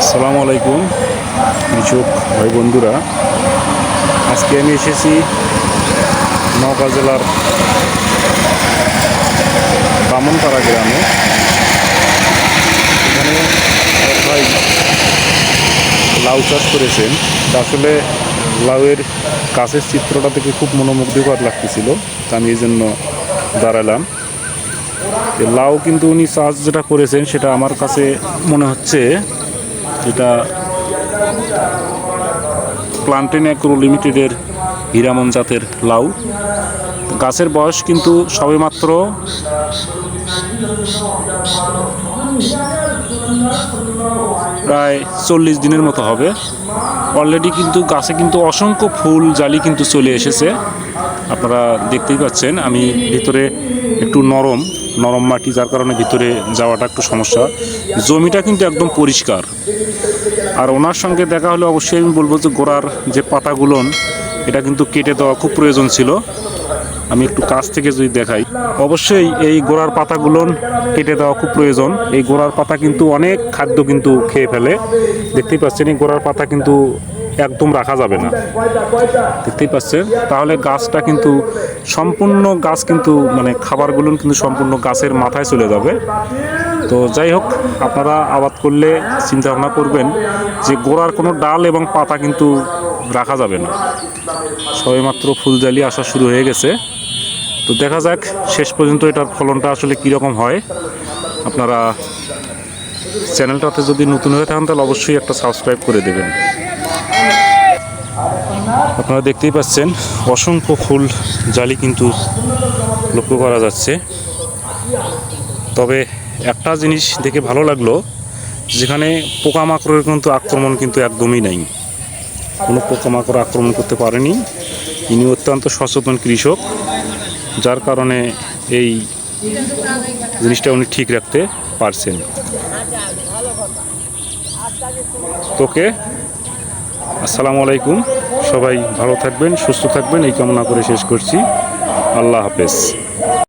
আসসালামু আলাইকুম, কৃষক ভাই বন্ধুরা। আজকে আমি এসেছি নওগাঁ জেলার বামনপাড়া গ্রামে। এখানে ভাই লাউ চাষ করেছেন। আসলে লাউয়ের কাছের চিত্রটা থেকে খুব মনোমুগ্ধকর লাগতেছিল, তা আমি এই জন্য দাঁড়ালাম। লাউ কিন্তু উনি চাষ যেটা করেছেন, সেটা আমার কাছে মনে হচ্ছে প্লান্টেন অ্যাগ্রো লিমিটেডের হিরামন জাতের লাউ। গাছের বয়স কিন্তু সবেমাত্র প্রায় চল্লিশ দিনের মতো হবে। অলরেডি কিন্তু গাছে কিন্তু অসংখ্য ফুল, জালি কিন্তু চলে এসেছে। আপনারা দেখতেই পাচ্ছেন, আমি ভিতরে একটু নরম। নরম মাটি, যার কারণে ভিতরে যাওয়াটা একটু সমস্যা। জমিটা কিন্তু একদম পরিষ্কার। আর ওনার সঙ্গে দেখা হলে অবশ্যই আমি বলব যে গোড়ার যে পাতাগুলো এটা কিন্তু কেটে দেওয়া খুব প্রয়োজন ছিল। আমি একটু কাছ থেকে যদি দেখাই। অবশ্যই এই গোড়ার পাতাগুলো কেটে দেওয়া খুব প্রয়োজন। এই গোড়ার পাতা কিন্তু অনেক খাদ্য কিন্তু খেয়ে ফেলে। দেখতেই পাচ্ছেন, এই গোড়ার পাতা কিন্তু একদম রাখা যাবে না। দেখতেই পাচ্ছেন? তাহলে গাছটা কিন্তু সম্পূর্ণ গাছ কিন্তু মানে খাবারগুলো কিন্তু সম্পূর্ণ গাছের মাথায় চলে যাবে। তো যাই হোক, আপনারা আবাদ করলে চিন্তা ভাবনা করবেন যে গোড়ার কোনো ডাল এবং পাতা কিন্তু রাখা যাবে না। সবেমাত্র ফুলজালি আসা শুরু হয়ে গেছে। তো দেখা যাক, শেষ পর্যন্ত এটার ফলনটা আসলে কীরকম হয়। আপনারা চ্যানেলটাতে যদি নতুন হয়ে থাকেন, তাহলে অবশ্যই একটা সাবস্ক্রাইব করে দেবেন। আপনারা দেখতেই পাচ্ছেন, অসংখ্য ফুল, জালি কিন্তু লক্ষ্য করা যাচ্ছে। তবে একটা জিনিস দেখে ভালো লাগল, যেখানে পোকামাকড়ের কিন্তু আক্রমণ কিন্তু একদমই নাই। কোনো পোকামাকড় আক্রমণ করতে পারেনি। ইনি অত্যন্ত সচেতন কৃষক, যার কারণে এই জিনিসটা উনি ঠিক রাখতে পারছেন। তোকে আসসালামু আলাইকুম। সবাই ভালো থাকবেন সুস্থ থাকবেন। এই কামনা করে শেষ করছি। আল্লাহ হাফেজ।